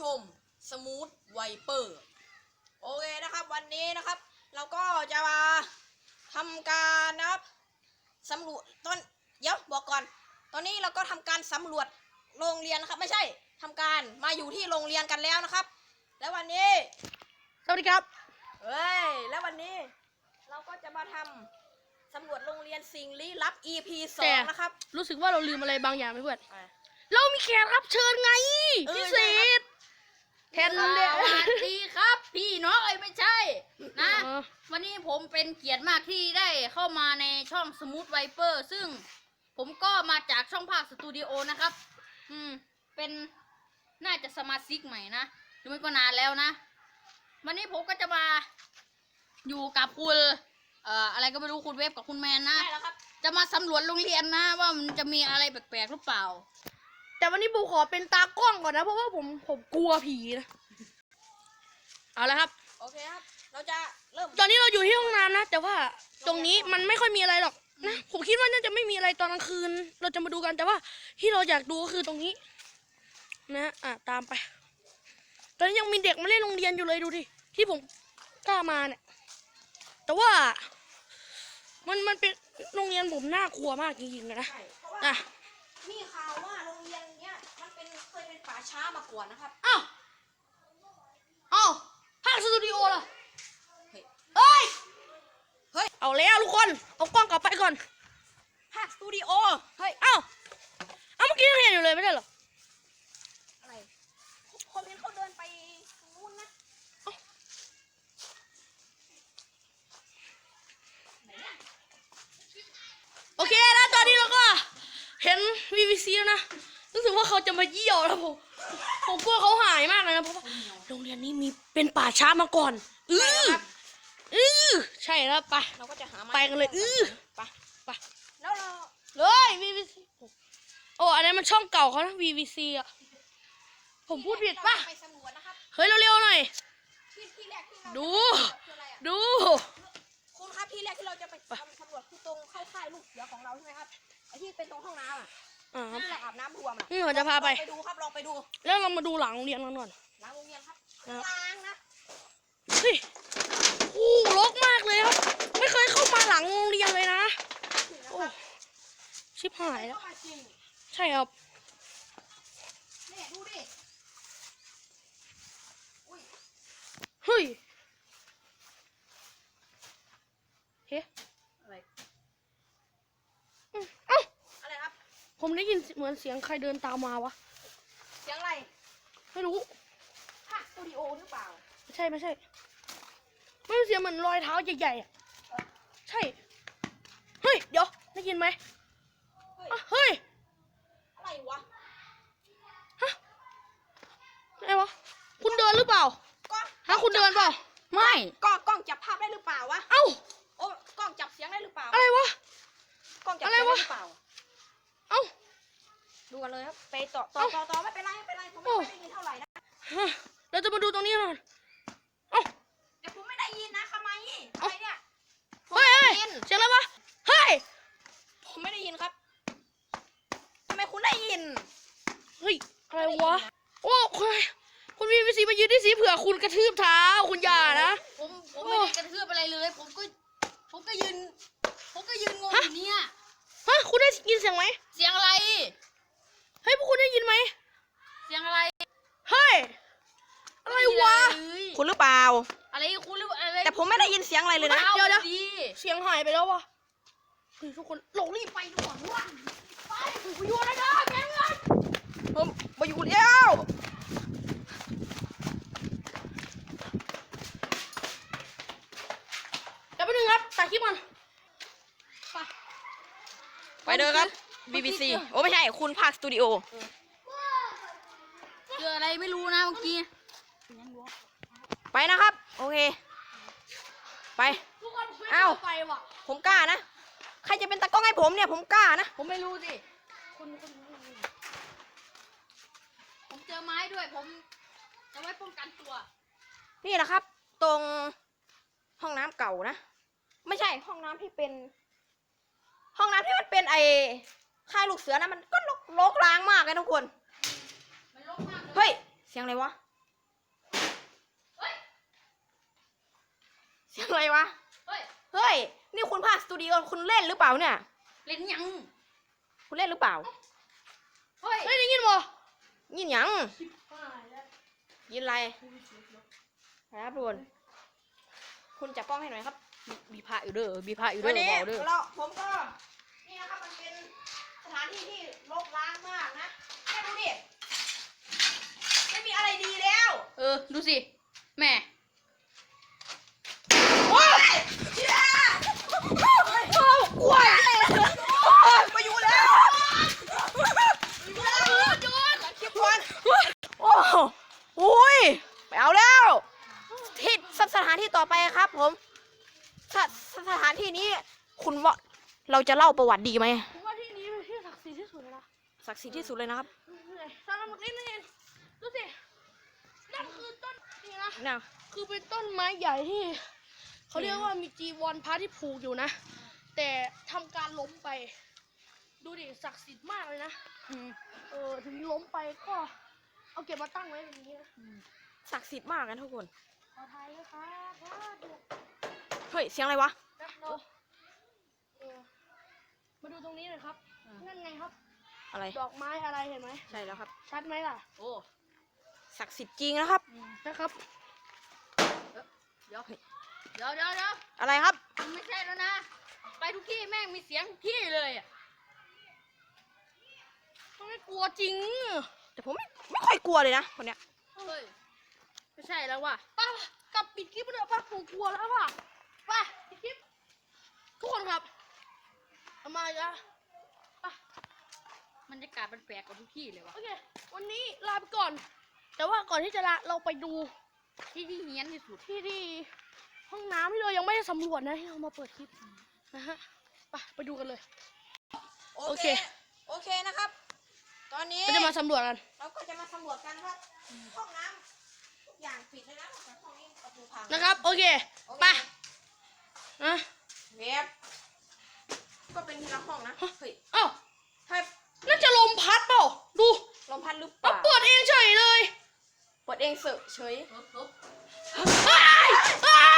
ชมสมูทไวเปอร์โอเคนะครับวันนี้นะครับ เราก็จะมาทำการนะครับสำรวจตอนเดี๋ยวบอกก่อน ตอนนี้เราก็ทำการสำรวจโรงเรียนนะครับ ไม่ใช่ทำการมาอยู่ที่โรงเรียนกันแล้วนะครับ แล้ววันนี้ สวัสดีครับเฮ้ยแล้ววันนี้ เราก็จะมาทำสำรวจโรงเรียนสิ่งลี้ลับ EP สอแต่งนะครับ รู้สึกว่าเราลืมอะไรบางอย่างไหมเพื่อนอะเรามีแขกรับเชิญไงเออพิเศษ แทนสเดียวัสดีครับ พี่น้องเอ้ยไม่ใช่ นะ อ๋อวันนี้ผมเป็นเกียรติมากที่ได้เข้ามาในช่องสมูทไวเปอร์ซึ่งผมก็มาจากช่องภาคสตูดิโอนะครับ อืม เป็นน่าจะสมาชิกใหม่นะหรือไม่ก็นานแล้วนะ วันนี้ผมก็จะมาอยู่กับคุณเอ่ออะไรก็ไม่รู้คุณเวฟกับคุณแมนนะใช่แล้วครับ จะมาสำรวจโรงเรียนนะ ว่ามันจะมีอะไรแปลกๆหรือเปล่า แต่วันนี้ปูขอเป็นตากล้องก่อนนะ เพราะว่าผมผมกลัวผีนะ เอาละครับ โอเคครับ เราจะเริ่มตอนนี้เราอยู่ที่ห้องน้ำนะ แต่ว่าตรงนี้มันไม่ค่อยมีอะไรหรอกนะ ผมคิดว่าน่าจะไม่มีอะไรตอนกลางคืน เราจะมาดูกัน แต่ว่าที่เราอยากดูก็คือตรงนี้ นะ อะ ตามไป ตอนนี้ยังมีเด็กมาเล่นโรงเรียนอยู่เลยดูดิ ที่ผมกล้ามาเนี่ย แต่ว่า มันมันเป็นโรงเรียนผมน่ากลัวมากจริงๆนะ ใช่เพราะว่าอะ มีข่าวว่า ช้ามาก่อนนะครับ อ้าวอ้าวภาคสตูดิโอเหรอเฮ้ยเอ้ย เฮ้ย เอาแล้วทุกคน เอากล้องกลับไปก่อน ภาคสตูดิโอ เฮ้ยเอ้าเอาเมื่อกี้ยังเห็นอยู่เลยไม่ใช่เหรอ อะไรคนเห็นเขาเดินไปตรงนู้นนะโอเคแล้วตอนนี้เราก็เห็น VVC แล้วนะ รู้สึกว่าเขาจะมาเยี่ยวแล้วผม ผมกลัวเขาหายมากเลยนะเพราะว่าโรงเรียนนี้มีเป็นป่าช้ามาก่อนอืออือใช่แล้วไปเราก็จะหาม้ไปกันเลยอื้อไปไปแล้วเราเลย VVC โอ้อันนี้มันช่องเก่าเขานะ VVC อะผมพูดผิดปะเราจไปสำรวจนะครับเฮ้ยเร็วๆหน่อยที่ที่แรกที่เราดูคืออะไรอะดูคุณครับที่แรกที่เราจะไปทำสำรวจคือตรงเข้าค่ายลูกเสือของเราใช่ไหมครับไอที่เป็นตรงห้องน้ำอะ อ่าครับที่เราอาบน้ำรวมอะอืมเราจะพาไป ลองไปดูครับลองไปดูแล้วเรามาดูหลังโรงเรียนกันก่อน หลังโรงเรียนครับครับ ล้างนะเฮ้ยโอ้รกมากเลยครับ ไม่เคยเข้ามาหลังโรงเรียนเลยนะนี่นะโอ้ครับชิบหายแล้ว เข้ามาจริงใช่ครับเนี่ยดูดิอุ้ยเฮ้ย เฮ้อะไร อืมเอ้า อะไรครับ ผมได้ยินเหมือนเสียงใครเดินตามมาวะ เสียงอะไรไม่รู้ภาคสตูดิโอหรือเปล่า ไม่ใช่ไม่ใช่ ไม่เป็นเสียงเหมือนรอยเท้าใหญ่ๆอะใช่ เฮ้ย เดี๋ยวได้ยินไหมเฮ้ย อะเฮ้ย อะไรวะ อะไรวะ คุณเดินหรือเปล่ากล้องฮะคุณเดินเปล่า ไม่กล้องกล้องจับภาพได้หรือเปล่าวะ เอ้า ต่อต่อเอ้าต่อต่อไม่เป็นไรไม่เป็นไรผมไม่โอ้ค่อยได้ยินเท่าไหร่นะฮะเราจะมาดูตรงนี้หน่อยเอ้าแต่ผมไม่ได้ยินนะทำไมอะไรเนี่ยผมเฮ้ยไม่เฮ้ยได้ยินเสียงอะไรวะเฮ้ยผมไม่ได้ยินครับทำไมคุณได้ยินเฮ้ยอะไรวะโอ้คุณคุณมีวิสีมายืนที่สีเผื่อคุณกระทืบเท้าคุณอย่านะ ผมผมไม่ได้กระเทือบอะไรเลย ผมก็ ผมก็ยืน ผมก็ยืนงงอยู่เนี่ย ฮะ คุณได้ยินเสียงไหม เสียงอะไร เฮ้ยพวกคุณได้ยินไหม เสียงอะไร เฮ้ย อะไรวะ ไม่มีอไรเลย คุณหรือเปล่า อะไรคุณหรืออะไรแต่ผมไม่ได้ยินเสียงอะไรเลยนะอาเดี๋ยวเดี๋ยวดีเสียงหายไปแล้ววะเฮ้ยทุกคนเรารีบไปดีกว่าว่ะไปไปอยู่นะเด้อแกงเงินผมมาอยู่แล้วเดี๋ยวไปหนึ่งครับตัดคลิปก่อนไปไปเด้อครับ BBC โอ้ไม่ใช่คุณภาคสตูดิโอเจออะไรไม่รู้นะเมื่อกี้ ไปนะครับ โอเค ไป ทุกคนผมไม่เอ้าไปว่ะ ผมกล้านะ ใครจะเป็นตากล้องให้ผมเนี่ยผมกล้านะ ผมไม่รู้สิคุณคุณคุณผมเจอไม้ด้วย ผมจะไว้ป้องกันตัว นี่นะครับ ตรงห้องน้ำเก่านะ ไม่ใช่ห้องน้ำที่เป็น ห้องน้ำที่มันเป็นไอ้ค่ายลูกเสือนะมันก็ลกลกล้างมากเลยทุกคน มันรกมากเลยเฮ้ย เสียงอะไรวะ สียงอะไรวะ เฮ้ย เฮ้ย นี่คุณภาคสตูดิโอคุณเล่นหรือเปล่าเนี่ย เล่นยัง คุณเล่นหรือเปล่า เฮ้ย เฮ้ยได้ยินบ่ยินหยังยินอะไรครับทุกคน คุณจับกล้องให้หน่อยครับมีพระอยู่เด้อมีพระอยู่เด้วัอนนี้บอกเด้อเราผมก็ นี่นะครับมันเป็นสถานที่ที่รกร้างมากนะแค่ดูดิ ไม่มีอะไรดีแล้ว เออ ดูสิ แม่ โอ้โอ้ยกล้วยโอ้ยแล้วแล้วหอุ้ยไปเอาแล้วที่สสถานที่ต่อไปครับผมสสสถานที่นี้คุณว่าเราจะเล่าประวัติดีไหมผมว่าที่นี้เป็นที่ศักดิ์สิทธิ์ที่สุดเลยนะศักดิ์สิทธิ์ที่สุดเลยนะครับเหนื่อยสารมักนิดนึงดูสินั่นคือต้นนี่นะน่ะคือเป็นต้นไม้ใหญ่ที่ เขาเรียกว่ามีจีวรพระที่ผูกอยู่นะ แต่ทำการล้มไป ดูดิศักดิ์สิทธิ์มากเลยนะอืมเออถึงล้มไปก็ เอาเก็บมาตั้งไว้แบบนี้นะศักดิ์สิทธิ์มากนะทุกคนขอทายเลยครับว่าดูเฮ้ยเสียงอะไรวะนะเราเออมาดูตรงนี้หน่อยครับนั่นไงครับ อะไรดอกไม้อะไรเห็นไหมใช่แล้วครับ ชัดไหมล่ะ โอ้ศักดิ์สิทธิ์จริงนะครับนะครับเดี๋ยว เดี๋ยวเดี๋ยวเดี๋ยวอะไรครับ มันไม่ใช่แล้วนะ ไปทุกที่แม่งมีเสียงทุกที่เลยอะมันไม่กลัวจริง แต่ผมไม่ไม่ค่อยกลัวเลยนะคนเนี้ย เฮ้ย ไม่ใช่แล้วว่ะป้ากลับปิดคลิปเถอะป้าผมกลัวแล้วป่ะไป้าปิดคลิป ทุกคนครับ เอามาอีกแล้วไป้าบรรยากาศมันแปลกกว่าทุกที่เลยว่ะ โอเค วันนี้ลาไปก่อน แต่ว่าก่อนที่จะลาเราไปดูที่ที่เฮี้ยนที่สุดที่ที่ ห้องน้ำที่เรายังไม่ได้สำรวจนะที่เรามาเปิดคลิปนะฮะไปไปดูกันเลย โอเค โอเคนะครับ ตอนนี้เราจะมาสำรวจกันเราก็จะมาสำรวจกันครับห้องน้ำทุกอย่างปิดเลยนะแต่ห้องนี้ประตูพังนะครับ โอเคไปนะเว็บก็เป็นทีละห้องนะเฮ้ยเอ้าถ้าน่าจะลมพัดเปล่าดูลมพัดหรือเปเอาล่าเปิดเองเฉยเลย เปิดเองเสอะเฉยเออเอออ้ายอ้าย